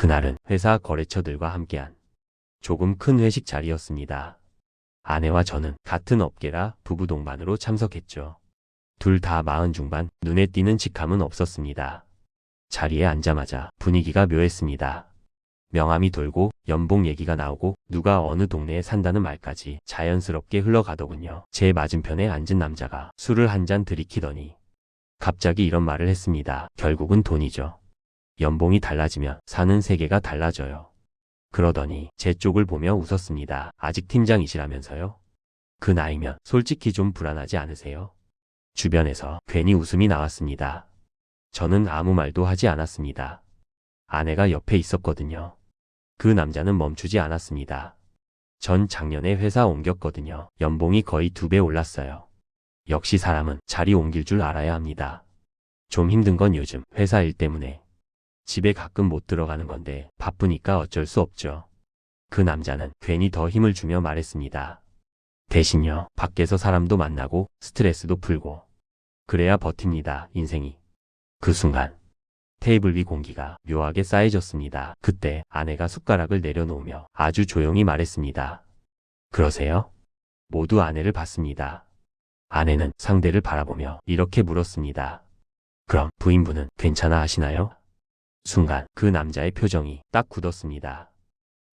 그날은 회사 거래처들과 함께한 조금 큰 회식 자리였습니다. 아내와 저는 같은 업계라 부부 동반으로 참석했죠. 둘 다 마흔 중반, 눈에 띄는 직함은 없었습니다. 자리에 앉자마자 분위기가 묘했습니다. 명함이 돌고 연봉 얘기가 나오고 누가 어느 동네에 산다는 말까지 자연스럽게 흘러가더군요. 제 맞은편에 앉은 남자가 술을 한 잔 들이키더니 갑자기 이런 말을 했습니다. 결국은 돈이죠. 연봉이 달라지면 사는 세계가 달라져요. 그러더니 제 쪽을 보며 웃었습니다. 아직 팀장이시라면서요? 그 나이면 솔직히 좀 불안하지 않으세요? 주변에서 괜히 웃음이 나왔습니다. 저는 아무 말도 하지 않았습니다. 아내가 옆에 있었거든요. 그 남자는 멈추지 않았습니다. 전 작년에 회사 옮겼거든요. 연봉이 거의 두 배 올랐어요. 역시 사람은 자리 옮길 줄 알아야 합니다. 좀 힘든 건 요즘 회사 일 때문에 집에 가끔 못 들어가는 건데 바쁘니까 어쩔 수 없죠. 그 남자는 괜히 더 힘을 주며 말했습니다. 대신요, 밖에서 사람도 만나고 스트레스도 풀고 그래야 버팁니다, 인생이. 그 순간 테이블 위 공기가 묘하게 쌓여졌습니다. 그때 아내가 숟가락을 내려놓으며 아주 조용히 말했습니다. 그러세요? 모두 아내를 봤습니다. 아내는 상대를 바라보며 이렇게 물었습니다. 그럼 부인분은 괜찮아 하시나요? 순간 그 남자의 표정이 딱 굳었습니다.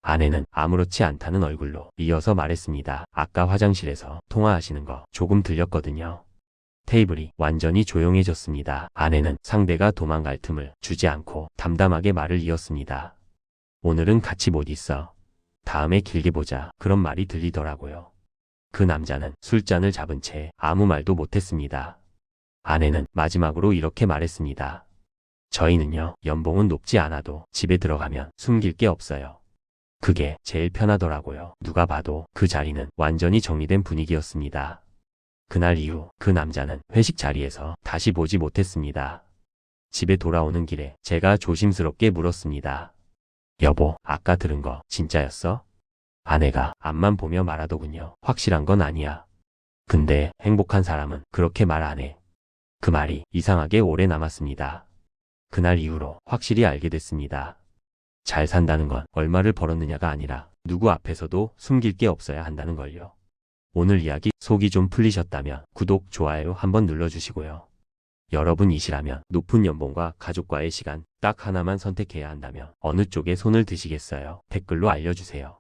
아내는 아무렇지 않다는 얼굴로 이어서 말했습니다. 아까 화장실에서 통화하시는 거 조금 들렸거든요. 테이블이 완전히 조용해졌습니다. 아내는 상대가 도망갈 틈을 주지 않고 담담하게 말을 이었습니다. 오늘은 같이 못 있어. 다음에 길게 보자. 그런 말이 들리더라고요. 그 남자는 술잔을 잡은 채 아무 말도 못했습니다. 아내는 마지막으로 이렇게 말했습니다. 저희는요, 연봉은 높지 않아도 집에 들어가면 숨길 게 없어요. 그게 제일 편하더라고요. 누가 봐도 그 자리는 완전히 정리된 분위기였습니다. 그날 이후 그 남자는 회식 자리에서 다시 보지 못했습니다. 집에 돌아오는 길에 제가 조심스럽게 물었습니다. 여보, 아까 들은 거 진짜였어? 아내가 앞만 보며 말하더군요. 확실한 건 아니야. 근데 행복한 사람은 그렇게 말 안 해. 그 말이 이상하게 오래 남았습니다. 그날 이후로 확실히 알게 됐습니다. 잘 산다는 건 얼마를 벌었느냐가 아니라 누구 앞에서도 숨길 게 없어야 한다는 걸요. 오늘 이야기 속이 좀 풀리셨다면 구독, 좋아요 한번 눌러주시고요. 여러분이시라면 높은 연봉과 가족과의 시간 딱 하나만 선택해야 한다면 어느 쪽에 손을 드시겠어요? 댓글로 알려주세요.